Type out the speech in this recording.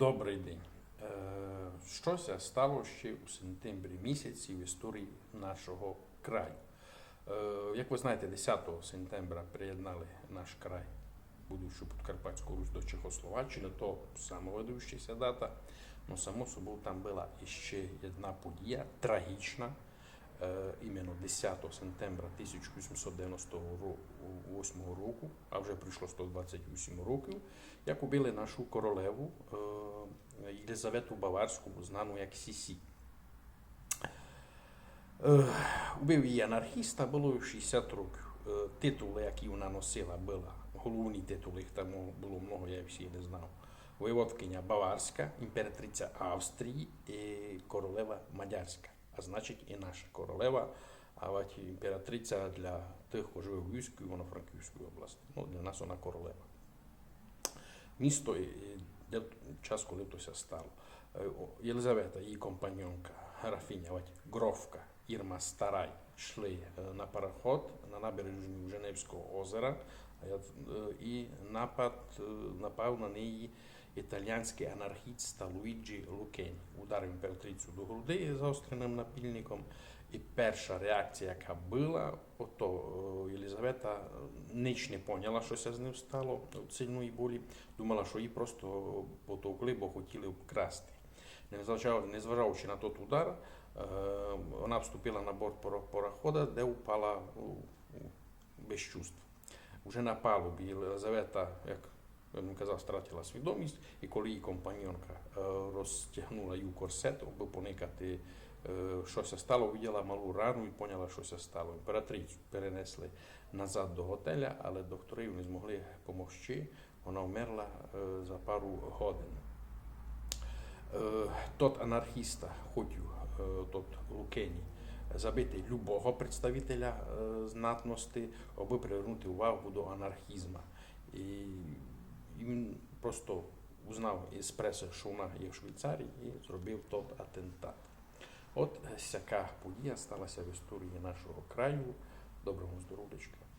Добрий день. Е, Щося стало ще у сентябрі місяці в історії нашого краю. Е, Як ви знаєте, 10 сентября приєднали наш край, будучи Подкарпатську Русь до Чехословаччини, то самовидущася дата. Ну, само собою там була іще одна подія трагічна. Е, іменно 10 сентября 1898 року, а вже прийшло 128 років, як убили нашу королеву е, Єлизавету Баварську, знану як Сісі. Е, Убив її анархіста, було 60 років. Титули, які вона носила, були головні титули, їх там було много, я всі не знав. Воєводкиня Баварська, імператриця Австрії і королева Мадярська, а значить і наша королева, а імператриця для тих, хто живе в Львівській, Івано-Франківській області. Ну, для нас вона королева. Місто, і- і де час, коли то ся стало. Е, Єлизавета, її компаньонка, графиня, от, грофка Ірма Старай, йшли е, на пароход на набережню Женевського озера, е, і напад, е, напав на неї італійський анархіст Луїджі Лукені. Ударив імператрицю до грудей заостреним напільником. І перша реакція, яка була, ото е, Єлизавета е, ніч не поняла, що це з ним стало від сильної болі. Думала, що її просто потовкли, бо хотіли вкрасти. Незважаючи, на той удар, е, вона вступила на борт паро- парохода, де у- без чувств. Уже на палубі Єлизавета, як вам казав, втратила свідомість, і коли її компаньонка розтягнула її корсет, аби поникати, що це стало, виділа малу рану і поняла, що це стало. Імператрицю перенесли назад до готеля, але доктори не змогли допомогти. Вона вмерла за пару годин. Тот анархіста хотів, тот Лукені, забити любого представителя знатності, аби привернути увагу до анархізму. Просто узнав із преси, що вона є в Швейцарії, і зробив тот атентат. От е, сяка подія сталася в історії нашого краю. Доброго здоров'ячка.